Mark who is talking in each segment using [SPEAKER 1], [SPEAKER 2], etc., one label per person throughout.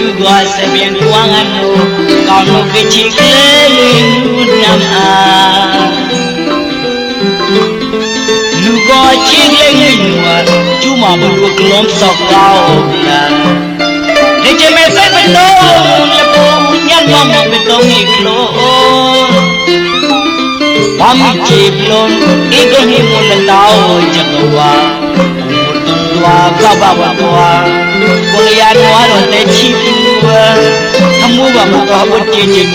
[SPEAKER 1] ဒုသွာစပင်တွားငါတို့ကောင်းလို့ကချီကလေးလေးလူနမ်အားလူကချီကလေးလေးလူအားကျူမဘလူကလုံးစောက်ကောင်းနာဒီချေမဲဆိုင်ပတော့လပေါ်ညံ့တော့မပတော့ဤကလောဘာမချေပလုံးဤကနေ့မလတော့ချက်ကွာဘုံတွားကဘာဘာကွာကိုလျာတော်တော့လက်ချီပူအမှုပါမှာဘာဝတိတိမက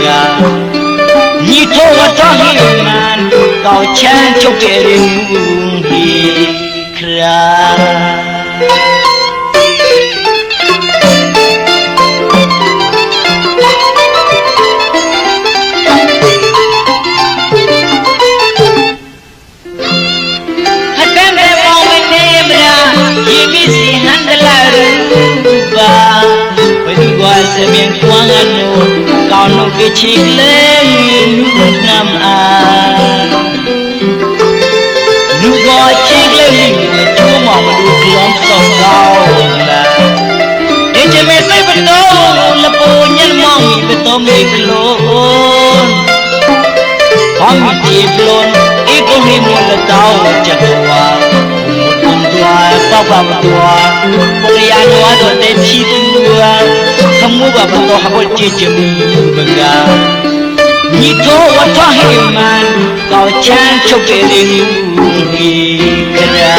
[SPEAKER 1] ညီတော်တော်ဟိမန်ကောက်ချမ်းချုပ်တယ်ဘူးဟိခရာဟတ်တယ်ပေါင်းမနေမလားရေမစီ miền quang anh nụ còn nụ cái chi lê nụ một năm à nụ gọi chi lê mình là chúa mò mà đu kiếm sông cao là để cho mẹ say bên đó là bố nhân mong mình bên tôm mình luôn không chịu luôn ít cũng hi muốn là tao chặt hoa một con tua bao bao tua bây giờ nó rồi muba bundo habo jeje mumbaga ni to wata heman ka chan choke de ni kra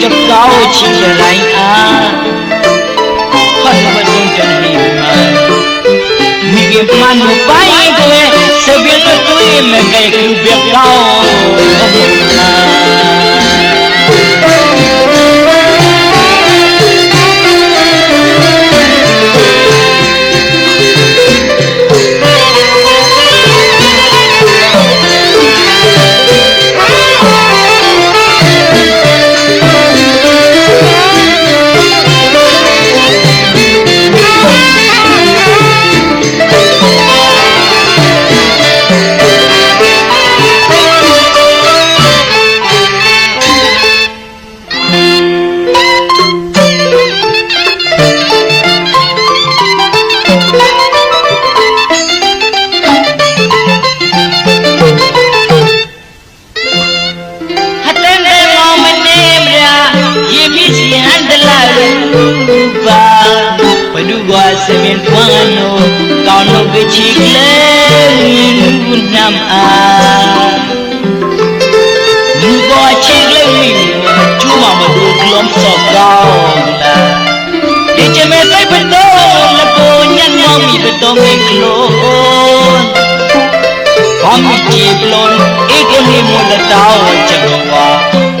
[SPEAKER 1] Chấp cao chỉ trở lại à Hãy subscribe cho kênh Ghiền Mì Gõ Để không bỏ lỡ những video hấp dẫn semin wano Kano kecikle Lunam a Lugo acikle Cuma madu kelom sokau Di cemetai betul Leponyan mami betul miklon Kami ciklon Ikan himu letau cekwa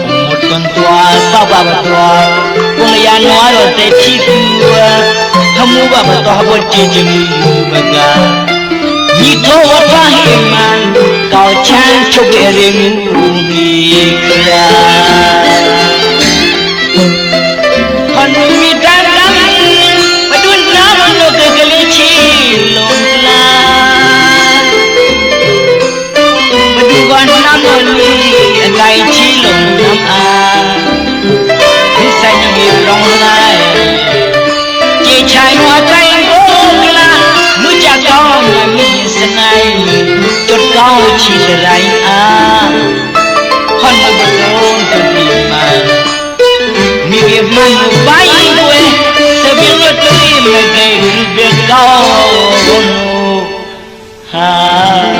[SPEAKER 1] Umut kontua sababatua Kung yan waro te ciklon မှုကမတော်ဘောကြည်ကြည်မကဒီတော့ဝဖာဟိမန်ကောချမ်းချုပ်ရင်ဒီကရာခန္မီတန်တန်မတွန်းနာမလို့ကကလေးချီလုံးလာမတူကနာမလို့အတိုင်းချစနိုင်จุดကောင်းချီစရိုင်းအားဟွန်ဘလုံးတတိမာမိရမန်ဘိုင်ဝဲစပင်းလို့တွေးမတဲ့ဘက်ကောင်းဟာ